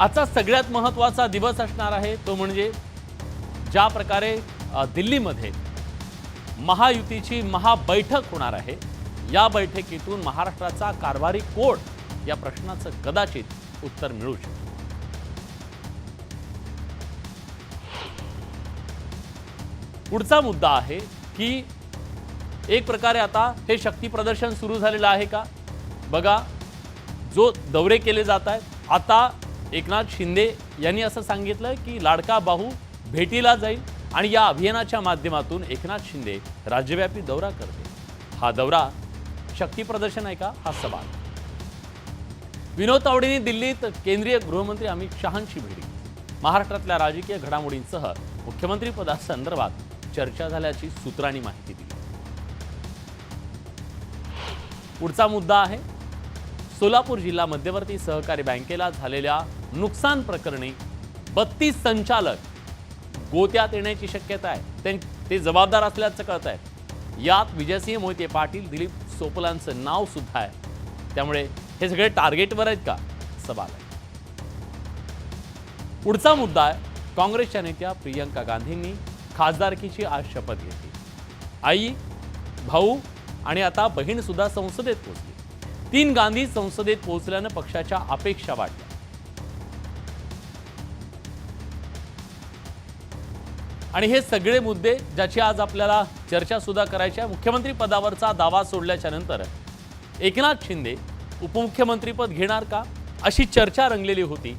आजचा सगळ्यात महत्त्वाचा दिवस असणार आहे तो म्हणजे ज्या प्रकारे दिल्लीमध्ये महायुतीची महाबैठक होणार आहे. या बैठकीतून महाराष्ट्राचा कारभारी कोड या प्रश्नाचं कदाचित उत्तर मिळू शकतं. पुढचा मुद्दा आहे की एक प्रकारे आता हे शक्ती प्रदर्शन सुरू झालेलं आहे का? बघा जो दौरे केले जात आहेत आता एकनाथ शिंदे यांनी असं सांगितलं की लाडका बाहू भेटीला जाईल आणि या अभियानाच्या माध्यमातून एकनाथ शिंदे राज्यव्यापी दौरा करते हा दौरा शक्ती प्रदर्शन आहे का? हा सवाल. विनोद तावडेंनी दिल्लीत केंद्रीय गृहमंत्री अमित शहांची भेट घेतली. महाराष्ट्रातल्या राजकीय घडामोडींसह मुख्यमंत्री पदासंदर्भात चर्चा झाल्याची सूत्रांनी माहिती दिली. पुढचा मुद्दा आहे सोलापूर जिल्हा मध्यवर्ती सहकारी बँकेला झालेल्या नुकसान प्रकरणी बत्तीस संचालक गोत्यात येण्याची शक्यता आहे. ते- ते जबाबदार असल्याचं कळत आहे यात विजयसिंह मोहिते पाटील दिलीप सोपलांचं नाव सुद्धा आहे. त्यामुळे हे सगळे टार्गेटवर आहेत का? सवाल आहे. पुढचा मुद्दा आहे काँग्रेसच्या नेत्या प्रियंका गांधींनी खासदारकीची आज शपथ घेतली. आई भाऊ आणि आता बहीण सुद्धा संसदेत पोहोचली. तीन गांधी संसदेत पोहोचल्यानं पक्षाच्या अपेक्षा वाढल्या. आणि हे सगळे मुद्दे ज्याची आज आपल्याला चर्चासुद्धा करायची आहे मुख्यमंत्री पदावरचा दावा सोडल्याच्या नंतर एकनाथ शिंदे उपमुख्यमंत्रीपद घेणार का? अशी चर्चा रंगलेली होती.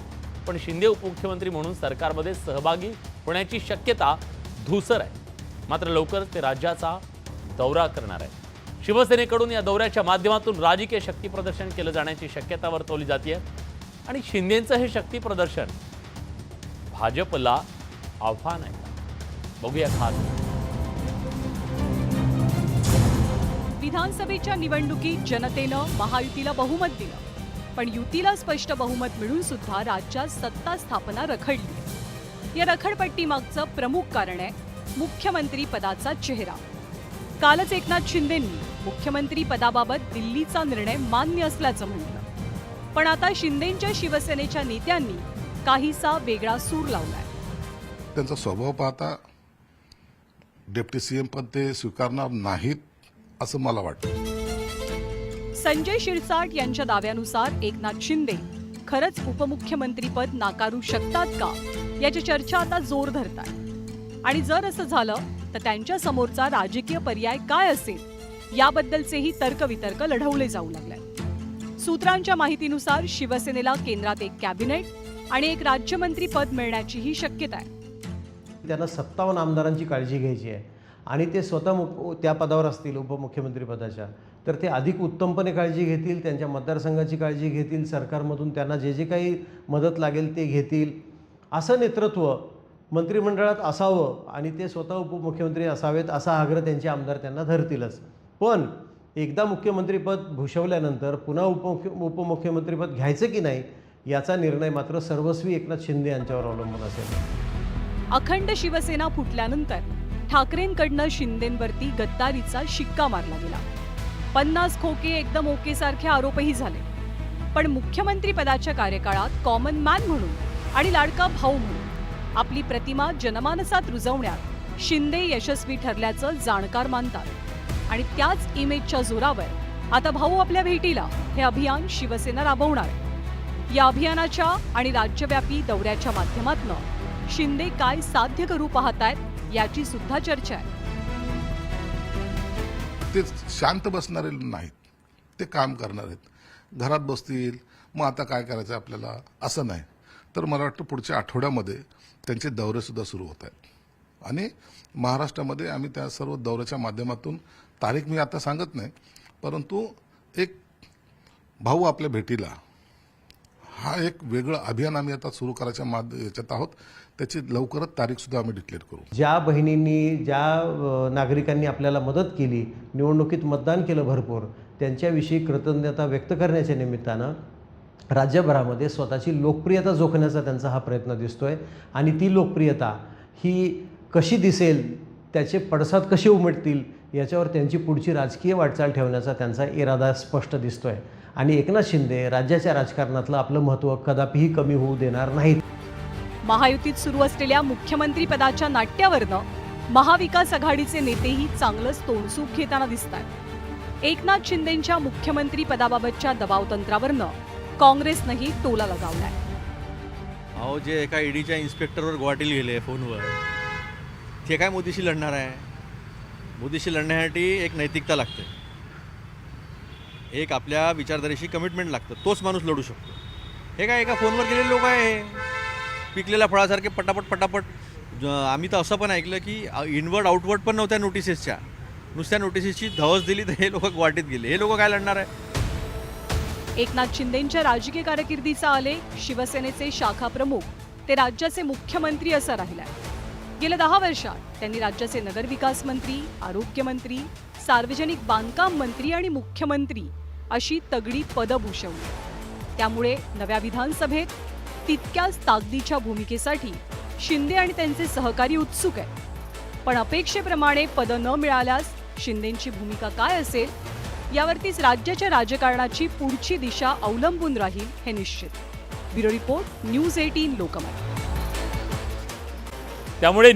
पण शिंदे उपमुख्यमंत्री म्हणून सरकारमध्ये सहभागी होण्याची शक्यता धुसर आहे. मात्र लवकरच ते राज्याचा दौरा करणार आहे शिवसेनेकडून या दौऱ्याच्या माध्यमातून राजकीय शक्तीप्रदर्शन केलं जाण्याची शक्यता वर्तवली जाते आणि शिंदेचं हे शक्ती प्रदर्शन भाजपला आव्हान आहे. बघूया खास. विधानसभेच्या निवडणुकीत जनतेनं महायुतीला बहुमत दिलं. पण युतीला स्पष्ट बहुमत मिळून सुद्धा राज्यात सत्ता स्थापना रखडली. या रखडपट्टी मागचं प्रमुख कारण आहे मुख्यमंत्री पदाचा चेहरा. कालच एकनाथ शिंदेंनी मुख्यमंत्री पदाबाबत दिल्लीचा निर्णय मान्य असल्याचं म्हटलं. पण आता शिंदेंच्या शिवसेनेच्या नेत्यांनी काहीसा वेगळा सूर लावलाय. त्यांचा स्वभाव पाहता डेप्टी सीएम पद ते स्वीकारणार नाहीत असं मला वाटतं. संजय शिरसाट यांच्या दाव्यानुसार एकनाथ शिंदे खरंच उपमुख्यमंत्रीपद नाकारू शकतात का? याची चर्चा आता जोर धरतात आणि जर असं झालं तर त्यांच्या समोरचा राजकीय पर्याय काय असेल? याबद्दलचेही तर्कवितर्क लढवले जाऊ लागले. सूत्रांच्या माहितीनुसार शिवसेनेला केंद्रात एक कॅबिनेट आणि एक राज्यमंत्री पद मिळण्याचीही शक्यता आहे. त्यांना सत्तावन्न आमदारांची काळजी घ्यायची आहे. आणि ते स्वतः मुख त्या पदावर असतील उपमुख्यमंत्रीपदाच्या तर ते अधिक उत्तमपणे काळजी घेतील त्यांच्या मतदारसंघाची काळजी घेतील सरकारमधून त्यांना जे जे काही मदत लागेल ते घेतील. असं नेतृत्व मंत्रिमंडळात असावं आणि ते स्वतः उपमुख्यमंत्री असावेत असा आग्रह त्यांचे आमदार त्यांना धरतीलच. पण एकदा मुख्यमंत्रीपद भूषवल्यानंतर पुन्हा उपमुख्य उपमुख्यमंत्रीपद घ्यायचं की नाही याचा निर्णय मात्र सर्वस्वी एकनाथ शिंदे यांच्यावर अवलंबून असेल. अखंड शिवसेना फुटल्यानंतर ठाकरेंकडनं शिंदेंवरती गद्दारीचा शिक्का मारला गेला. पन्नास खोके एकदम ओके सारखे आरोपही झाले. पण मुख्यमंत्री पदाच्या कार्यकाळात कॉमन मॅन म्हणून आणि लाडका भाऊ म्हणून आपली प्रतिमा जनमानसात रुजवण्यात शिंदे यशस्वी ठरल्याचं जाणकार मानतात. आणि त्याच इमेजच्या जोरावर आता भाऊ आपल्या भेटीला हे अभियान शिवसेना राबवणार. या अभियानाच्या आणि राज्यव्यापी दौऱ्याच्या माध्यमातून शिंदे काय साध्य करू पाहतायत याची सुद्धा चर्चा आहे. ते शांत बसणारे नाहीत. ते काम करणार आहेत. घरात बसतील. मग आता काय करायचं आपल्याला? असं नाही. तर मला वाटतं पुढच्या आठवड्यामध्ये त्यांचे दौरेसुद्धा सुरू होत आहेत. आणि महाराष्ट्रामध्ये आम्ही त्या सर्व दौऱ्याच्या माध्यमातून तारीख मी आता सांगत नाही परंतु एक भाऊ आपल्या भेटीला हा एक वेगळं अभियान आम्ही आता सुरू करायच्या माध्य याच्यात आहोत. त्याची लवकरच तारीख सुद्धा आम्ही डिक्लेअर करू. ज्या बहिणींनी ज्या नागरिकांनी आपल्याला मदत केली निवडणुकीत मतदान केलं भरपूर त्यांच्याविषयी कृतज्ञता व्यक्त करण्याच्या निमित्तानं राज्यभरामध्ये स्वतःची लोकप्रियता जोखण्याचा त्यांचा हा प्रयत्न दिसतो आहे आणि ती लोकप्रियता ही कशी दिसेल त्याचे पडसाद कसे उमटतील याच्यावर त्यांची पुढची राजकीय वाटचाल ठेवण्याचा त्यांचा इरादा स्पष्ट दिसतो आहे आणि एकनाथ शिंदे राज्याच्या राजकारणातलं आपलं महत्त्व कदापिही कमी होऊ देणार नाहीत. महायुतीत सुरू असलेल्या मुख्यमंत्री पदाच्या नाट्यावरनं महाविकास आघाडीचे नेतेही चांगलंच तोंडसूक घेताना दिसत आहेत एकनाथ शिंदेंच्या मुख्यमंत्री पदाबाबतच्या दबावतंत्रावरनं काँग्रेसनंही टोला लगावलाय. अहो जे एका ईडीच्या इन्स्पेक्टरवर गुवाहाटीला गेले फोनवर ते काय मोदीशी लढणार आहे? मोदीशी लढण्यासाठी एक नैतिकता लागते. एक आपल्या विचारधारेशी कमिटमेंट लागतं. तोच माणूस लढू शकतो. हे काय एका फोनवर गेलेले लोक आहे पिकलेल्या फळासारखे पटापट पटापट. ज- आम्ही तर असं पण ऐकलं की इनवर्ड आउटवर्ड पण नव्हत्या नोटिसेसच्या नुसत्या नोटिसेसची धवस दिली तर हे लोक वाटेत गेले. हे लोक काय लढणार आहे? एकनाथ शिंदेंच्या राजकीय कारकिर्दीचा आले शिवसेनेचे शाखा प्रमुख. ते राज्याचे मुख्यमंत्री असा राहिलाय. गेल्या दहा वर्षात त्यांनी राज्याचे नगरविकास मंत्री आरोग्यमंत्री सार्वजनिक बांधकाम मंत्री आणि मुख्यमंत्री अशी तगडी पदं भूषवली. त्यामुळे नव्या विधानसभेत तितक्याच ताकदीच्या भूमिकेसाठी शिंदे आणि त्यांचे सहकारी उत्सुक आहेत. पण अपेक्षेप्रमाणे पदं न मिळाल्यास शिंदेची भूमिका काय असेल? यावरतीच राज्याच्या राजकारणाची पुढची दिशा अवलंबून राहील हे निश्चित. Bureau report news eighteen Lokmat. त्यामुळे